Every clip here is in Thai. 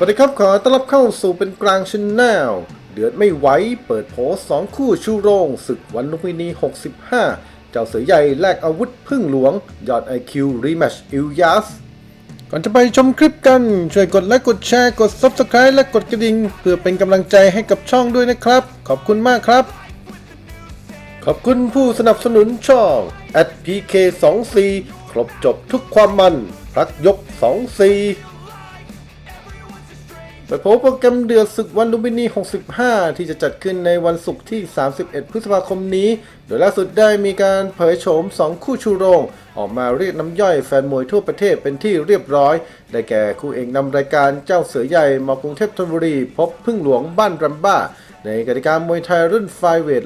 สวัสดีครับ ขอต้อนรับเข้าสู่เป็นกลางชนแนลเดือดไม่ไหวเปิดโผสองคู่ชูโรงศึกวันลุมพินี 65 เจ้าเสือใหญ่แลกอาวุธพึ่งหลวง ยอด IQ Rematch อิลยัสก่อนจะไปชมคลิปกัน ช่วยกดไลค์กดแชร์กด Subscribe และกดกระดิ่ง เพื่อเป็นกำลังใจให้กับช่องด้วยนะครับ ขอบคุณมากครับ ขอบคุณผู้สนับสนุนช่อง @pk24 ครบจบทุกความมันพักยก24 ไปพบโปรแกรมเดือดศึกวันลุมพินี 65 ที่จะจัดขึ้นในวันศุกร์ที่ 31 พฤษภาคมนี้ โดยล่าสุดได้มีการเผยโฉม 2 คู่ชูโรง ออกมาเรียกน้ำย่อยแฟนมวยทั่วประเทศเป็นที่เรียบร้อย ได้แก่คู่เอกนำรายการเจ้าเสือใหญ่มอกรุงเทพธนบุรี พบพึ่งหลวงบ้านรัมบ้า ในกติกามวยไทยรุ่นไฟเวท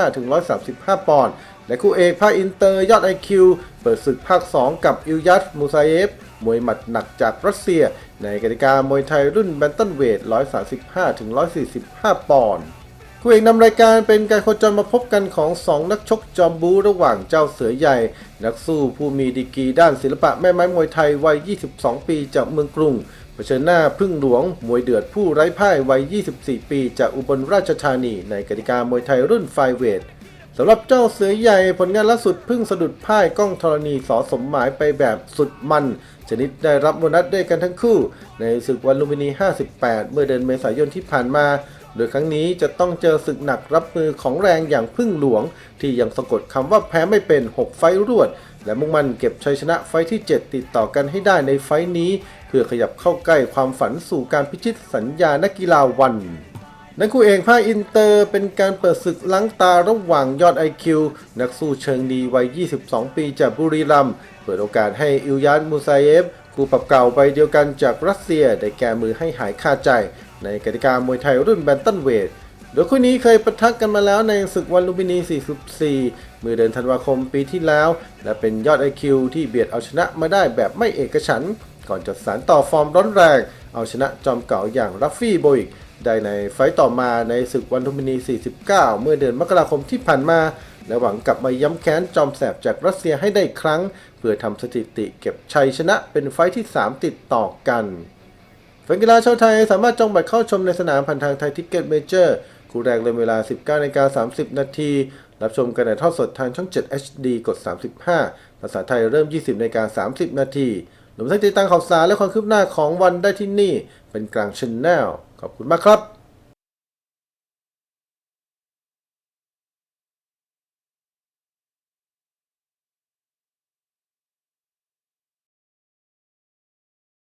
125-135 ปอนด์ และคู่เอกภาคอินเตอร์ยอดไอคิวเปิดศึกภาค 2 กับอิลยัสมูซาเอฟ มวยหมัดหนักจากรัสเซีย ในกติกามวยไทยรุ่นแบนตันเวท 135-145 ปอนด์คู่เอกนำรายการเป็นการโคจรมาพบกันของ 2 นักชกจอมบูระหว่างเจ้าเสือใหญ่ นักสู้ผู้มีดีกรีด้านศิลปะแม่ไม้มวยไทยวัย 22 ปีจากเมืองกรุง เผชิญหน้าพึ่งหลวง มวยเดือดผู้ไร้พ่ายวัย 24 ปี จากอุบลราชธานี ในกติกามวยไทยรุ่นไฟเวทสำหรับเจ้าเสือใหญ่ผลงานล่าสุดพิ่งสะดุดพ่ายกล้องธรณีสอสมหมายไปแบบสุดมัน ชนิดได้รับโบนัสด้วยกันทั้งคู่ ในศึกวันลุมพินี 58 เมื่อเดือนเมษายนที่ผ่านมา โดยครั้งนี้จะต้องเจอศึกหนักรับมือของแรงอย่างพึ่งหลวง ที่ยังสะกดคำว่าแพ้ไม่เป็น 6 ไฟรวด และมุ่งมั่นเก็บชัยชนะไฟที่ 7 ติดต่อกันให้ได้ในไฟนี้ เพื่อขยับเข้าใกล้ความฝันสู่การพิชิตสัญญานักกีฬาวันนักคู่เอกภาคอินเตอร์เป็นการเปิดศึกล้างตาระหว่างยอด IQ นักสู้เชิงดีวัย 22 ปีจากบุรีรัมย์เปิดโอกาสให้อิลยานมูซาเอฟคู่ปรับเก่าใบเดียวกันจากรัสเซีย ได้แก้มือให้หายคาใจ ในกติกามวยไทยรุ่นแบนตันเวท โดยคู่นี้เคยปะทะกันมาแล้วในศึกวันลุมพินี 44 เมื่อเดือนธันวาคมปีที่แล้ว และเป็นยอด IQ ที่เบียดเอาชนะมาได้แบบไม่เอกฉัน ก่อนจะสานต่อฟอร์มร้อนแรง เอาชนะจอมเก่าอย่างรัฟฟี่โบอิกได้ในไฟต์ต่อมาในศึกวันทุมพินี 49 เมื่อเดือนมกราคมที่ผ่านมา และหวังกลับมาย้ำแค้นจอมแสบจากรัสเซียให้ได้อีกครั้ง เพื่อทำสถิติเก็บชัยชนะเป็นไฟต์ที่ 3 ติดต่อกันแฟนกีฬาชาวไทยสามารถจองบัตรเข้าชมในสนามผ่านทางไทยทิกเก็ตเมเจอร์ คู่แรกเริ่มเวลา 19นกา30 นาที รับชมกันในทอดสดทางช่อง 7 HD กด 35 ภาษาไทยเริ่ม 20นกา30 นาทีหลุมทั้งติดตามข่าวสารและความคืบหน้าของวันได้ที่นี่ เป็นกลางชนแนลขอบคุณมากครับ